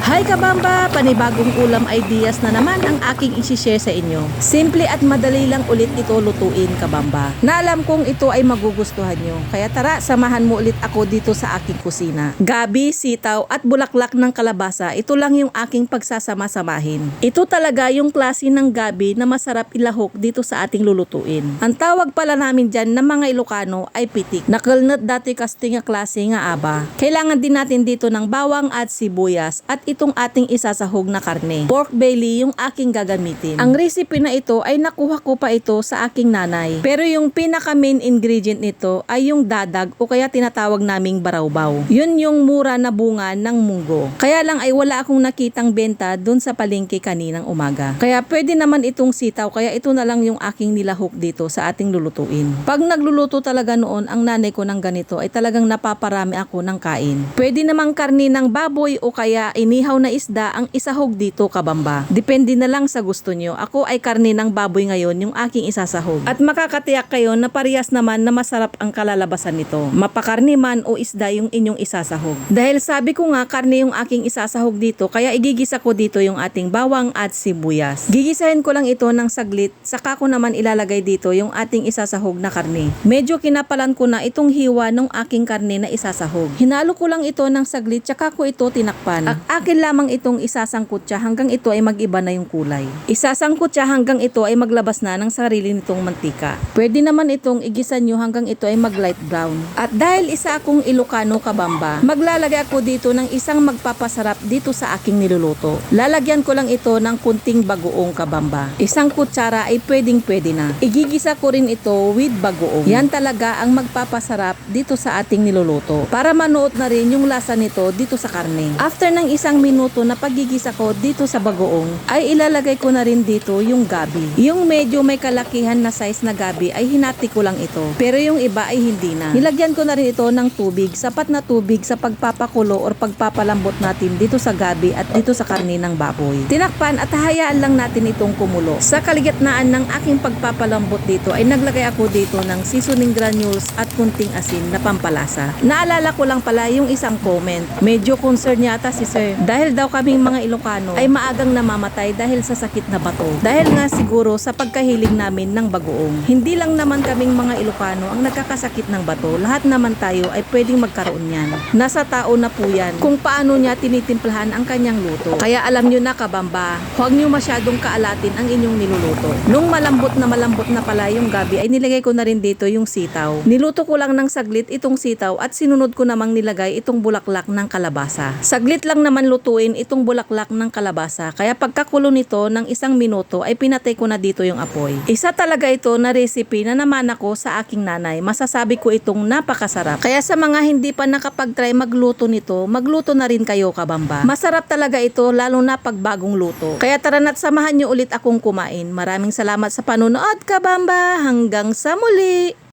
Hi kabamba! Panibagong ulam ideas na naman ang aking isi-share sa inyo. Simple at madali lang ulit ito lutuin kabamba. Na alam kong ito ay magugustuhan nyo. Kaya tara, samahan mo ulit ako dito sa aking kusina. Gabi, sitaw at bulaklak ng kalabasa, ito lang yung aking pagsasama-samahin. Ito talaga yung klase ng gabi na masarap ilahok dito sa ating lulutuin. Ang tawag pala namin dyan ng mga Ilocano ay pitik. Nakalnat dati kasting klase nga aba. Kailangan din natin dito ng bawang at sibuyas at itong ating isasahog na karne. Pork belly yung aking gagamitin. Ang recipe na ito ay nakuha ko pa ito sa aking nanay. Pero yung pinaka main ingredient nito ay yung dadag o kaya tinatawag naming barawbaw. Yun yung mura na bunga ng munggo. Kaya lang ay wala akong nakitang benta dun sa palengke kaninang umaga. Kaya pwede naman itong sitaw kaya ito na lang yung aking nilahok dito sa ating lulutuin. Pag nagluluto talaga noon ang nanay ko ng ganito ay talagang napaparami ako ng kain. Pwede namang karni ng baboy o kaya inihaw na isda ang isahog dito kabamba. Depende na lang sa gusto nyo. Ako ay karni ng baboy ngayon yung aking isasahog. At makakatiyak kayo na parehas naman na masarap ang kalalabasan nito. Mapakarni man o isda yung inyong isasahog. Dahil sabi ko nga karni yung aking isasahog dito kaya igigisa ko dito yung ating bawang at sibuyas. Gigisahin ko lang ito ng saglit saka ko naman ilalagay dito yung ating isasahog na karni. Medyo kinapalan ko na itong hiwa ng aking karne na isasahog. Hinalo ko lang ito ng saglit tsaka ko ito tinakpan. At akin lamang itong isasangkot siya hanggang ito ay mag-iba na yung kulay. Isasangkot siya hanggang ito ay maglabas na ng sarili nitong mantika. Pwede naman itong igisa nyo hanggang ito ay mag light brown. At dahil isa akong Ilocano kabamba, maglalagay ako dito ng isang magpapasarap dito sa aking niluluto. Lalagyan ko lang ito ng kunting bagoong kabamba. Isang kutsara ay pwedeng pwede na. Igigisa ko rin ito with bagoong. Yan talaga ang magpapasarap dito sa ating niluluto. Para manuot na rin yung lasa nito dito sa karne. After ng isang minuto na pagigisa ko dito sa bagoong, ay ilalagay ko na rin dito yung gabi. Yung medyo may kalakihan na size na gabi ay hinati ko lang ito. Pero yung iba ay hindi na. Nilagyan ko na rin ito ng tubig, sapat na tubig sa pagpapakulo or pagpapalambot natin dito sa gabi at dito sa karne ng baboy. Tinakpan at hayaan lang natin itong kumulo. Sa kaligitnaan ng aking pagpapalambot dito ay naglagay ako dito ng seasoning granules at kunting asin na pampalasa. Naalala ko lang pala yung isang comment. Medyo concern yata si sir. Dahil daw kaming mga Ilocano ay maagang namamatay dahil sa sakit na bato. Dahil nga siguro sa pagkahilig namin ng bagoong. Hindi lang naman kaming mga Ilocano ang nagkakasakit ng bato. Lahat naman tayo ay pwedeng magkaroon yan. Nasa tao na po yan kung paano niya tinitimplahan ang kanyang luto. Kaya alam nyo na kabamba, huwag nyo masyadong kaalatin ang inyong niluluto. Nung malambot na malambot na pala yung gabi ay nilagay ko na rin dito yung sitaw. Niluto ko lang ng saglit itong sitaw at sinunod ko namang nilagay itong bulaklak ng kalabasa. Saglit lang naman lutuin itong bulaklak ng kalabasa. Kaya pagkakulo nito ng isang minuto ay pinatay ko na dito yung apoy. Isa talaga ito na recipe na naman ako sa aking nanay. Masasabi ko itong napakasarap. Kaya sa mga hindi pa nakapag-try magluto nito, magluto na rin kayo kabamba. Masarap talaga ito lalo na pag bagong luto. Kaya tara na't samahan nyo ulit akong kumain. Maraming salamat sa panonood kabamba. Hanggang sa muli!